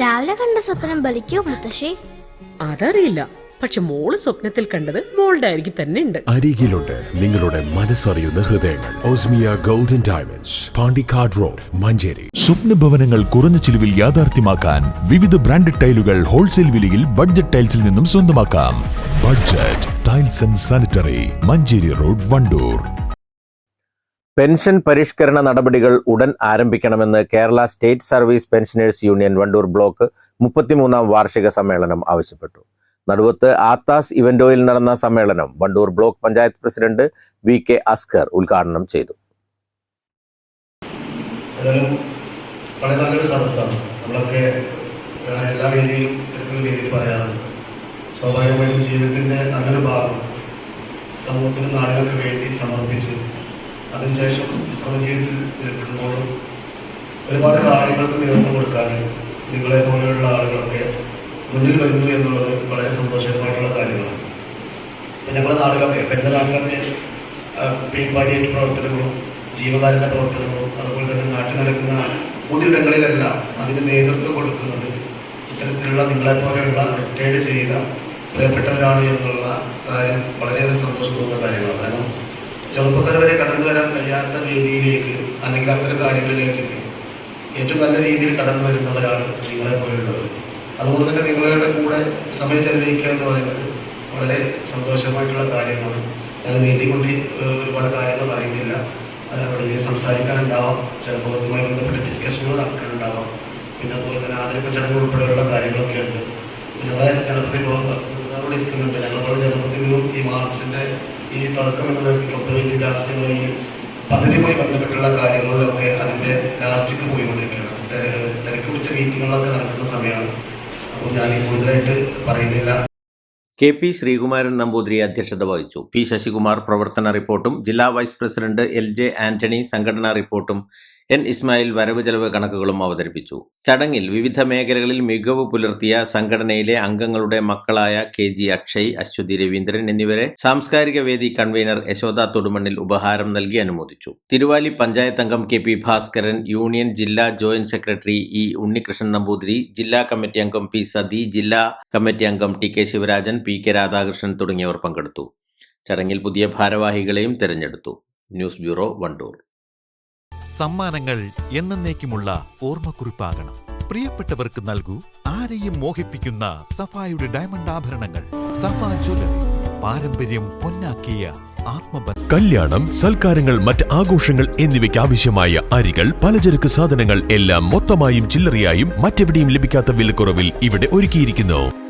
രാവിലെ കണ്ട സ്വപ്നം ബലിക്കോ മുത്തശ്ശി? അതറിയില്ല. പക്ഷെ മോൾ സ്വപ്നത്തിൽ കണ്ടത് മോളുടെ അരികിൽ തന്നെ ഉണ്ട്. അരികിലുണ്ട് നിങ്ങളുടെ മനസ്സറിയുന്ന ഹൃദയങ്ങൾ. Osmiya golden diamonds Pandikkad road Manjeri. സ്വപ്ന ഭവനങ്ങൾ കുറഞ്ഞ ചിലവിൽ യാഥാർത്ഥ്യമാക്കാൻ വിവിധ ബ്രാൻഡഡ് ടൈലുകൾ ഹോൾസെയിൽ വിലയിൽ ബഡ്ജറ്റ് ടൈൽസിൽ നിന്നും സ്വന്തമാക്കാം. Budget tiles and sanitary Manjeri road Wandoor. Pension പരിഷ്കരണ നടപടികൾ ഉടൻ ആരംഭിക്കണമെന്ന് Kerala state service pensioners union Wandoor block മുപ്പത്തിമൂന്നാം വാർഷിക സമ്മേളനം ആവശ്യപ്പെട്ടു. നടുവത്ത് ആത്താസ് ഇവന്റോയിൽ നടന്ന സമ്മേളനം Wandoor block panchayat president V K Askar ഉദ്ഘാടനം ചെയ്തു. സദസ്സാണ്. എല്ലാ പറയാറുണ്ട്. സ്വാഭാവികമായിട്ടും ജീവിതത്തിന്റെ നല്ലൊരു ഭാഗം സമൂഹത്തിനും നാടിനൊക്കെ വേണ്ടി സമർപ്പിച്ച് അതിനുശേഷം സമജീവിതത്തിൽ ഏർപ്പെടുമ്പോഴും ഒരുപാട് കാര്യങ്ങൾക്ക് നേതൃത്വം കൊടുക്കാൻ നിങ്ങളെ പോലെയുള്ള ആളുകളൊക്കെ മുന്നിൽ വരുന്നു എന്നുള്ളത് വളരെ സന്തോഷകരമായിട്ടുള്ള ഞങ്ങളെ ഞങ്ങളുടെ നാടുകളൊക്കെ എന്റെ നാട്ടിലൊക്കെ പീപ്പാരിയേറ്റ് പ്രവർത്തനങ്ങളും ജീവകാരുണ്യ പ്രവർത്തനങ്ങളും അതുപോലെ തന്നെ നാട്ടിൽ നടക്കുന്ന പൊതുയിടങ്ങളിലെല്ലാം അതിന് നേതൃത്വം കൊടുക്കുന്നത് ഇത്തരത്തിലുള്ള നിങ്ങളെ പോലെയുള്ള റിട്ടയർഡ് ചെയ്ത പ്രിയപ്പെട്ടവരാണ് എന്നുള്ള കാര്യം വളരെയേറെ സന്തോഷം തോന്നുന്ന കാര്യങ്ങളാണ്. കാരണം ചെറുപ്പക്കാർ വരെ കടന്നു വരാൻ കഴിയാത്ത രീതിയിലേക്ക് അല്ലെങ്കിൽ അത്തരം കാര്യങ്ങളിലേക്ക് ഏറ്റവും നല്ല രീതിയിൽ കടന്നു വരുന്നവരാണ് നിങ്ങളെ പോലുള്ളവർ അതുകൊണ്ട് തന്നെ നിങ്ങളുടെ കൂടെ സമയം ചെലവഴിക്കുക എന്ന് പറയുന്നത് വളരെ സന്തോഷമായിട്ടുള്ള കാര്യമാണ്. ഞാൻ നീട്ടിക്കൊണ്ട് ഒരുപാട് കാര്യങ്ങൾ പറയുന്നില്ല. അവിടെ സംസാരിക്കാനുണ്ടാവാം. ചിലപ്പോൾ അതുമായി ബന്ധപ്പെട്ട ഡിസ്കഷനുകൾ നടക്കാനുണ്ടാവാം. പിന്നെ അതുപോലെ തന്നെ ആദരിപ്പ് ചടങ്ങ് ഉൾപ്പെടെയുള്ള കാര്യങ്ങളൊക്കെ ഉണ്ട് ഞങ്ങളെ ജനപ്രതിനിധികളോട് ഇരിക്കുന്നുണ്ട് ഞങ്ങളുടെ ജനപ്രതിനിധികളും ഈ മാർച്ചിന്റെ ഈ തുടക്കം എന്ന ഫെബ്രുവരി ലാസ്റ്റ് ഈ പദ്ധതിയുമായി ബന്ധപ്പെട്ടുള്ള കാര്യങ്ങളിലൊക്കെ അതിന്റെ ലാസ്റ്റിക്ക് പോയിക്കൊണ്ടിരിക്കുകയാണ്. തിരക്ക് പിടിച്ച മീറ്റിങ്ങുകളൊക്കെ നടക്കുന്ന സമയമാണ്. അപ്പോൾ ഞാൻ കൂടുതലായിട്ട് പറയുന്നില്ല. കെ പി ശ്രീകുമാരൻ നമ്പൂതിരി അധ്യക്ഷത വഹിച്ചു. പി ശശികുമാർ പ്രവർത്തന റിപ്പോർട്ടും ജില്ലാ vice president L J Antony സംഘടനാ റിപ്പോർട്ടും എൻ ഇസ്മായിൽ വരവ് ചെലവ് കണക്കുകളും അവതരിപ്പിച്ചു. ചടങ്ങിൽ വിവിധ മേഖലകളിൽ മികവ് പുലർത്തിയ സംഘടനയിലെ അംഗങ്ങളുടെ മക്കളായ കെ ജി അക്ഷയ് അശ്വതി രവീന്ദ്രൻ എന്നിവരെ സാംസ്കാരിക വേദി കൺവീനർ യശോദ തൊടുമണ്ണിൽ ഉപഹാരം നൽകി അനുമോദിച്ചു. തിരുവാലി പഞ്ചായത്ത് അംഗം കെ പി ഭാസ്കരൻ യൂണിയൻ ജില്ലാ joint secretary E Unnikrishnan Namboothiri ജില്ലാ കമ്മിറ്റി അംഗം പി സതി ജില്ലാ കമ്മിറ്റി അംഗം T K Sivarajan P K Radhakrishnan തുടങ്ങിയവർ പങ്കെടുത്തു. ചടങ്ങിൽ പുതിയ ഭാരവാഹികളെയും തിരഞ്ഞെടുത്തു. News bureau Wandoor. സമ്മാനങ്ങൾ എന്നേക്കുമുള്ള ഓർമ്മക്കുറിപ്പാകണം. പ്രിയപ്പെട്ടവർക്ക് നൽകൂ ആരെയും മോഹിപ്പിക്കുന്ന സഫായുടെ ഡയമണ്ട് ആഭരണങ്ങൾ. സഫാ ജ്വല്ലറി. പാരമ്പര്യം പൊന്നാക്കിയ ആത്മബന്ധം കല്യാണം സൽക്കാരങ്ങൾ മറ്റ് ആഘോഷങ്ങൾ എന്നിവയ്ക്ക് ആവശ്യമായ അരികൾ പലചരക്ക് സാധനങ്ങൾ എല്ലാം മൊത്തമായും ചില്ലറയായും മറ്റെവിടെയും ലഭിക്കാത്ത വിലക്കുറവിൽ ഇവിടെ ഒരുക്കിയിരിക്കുന്നു.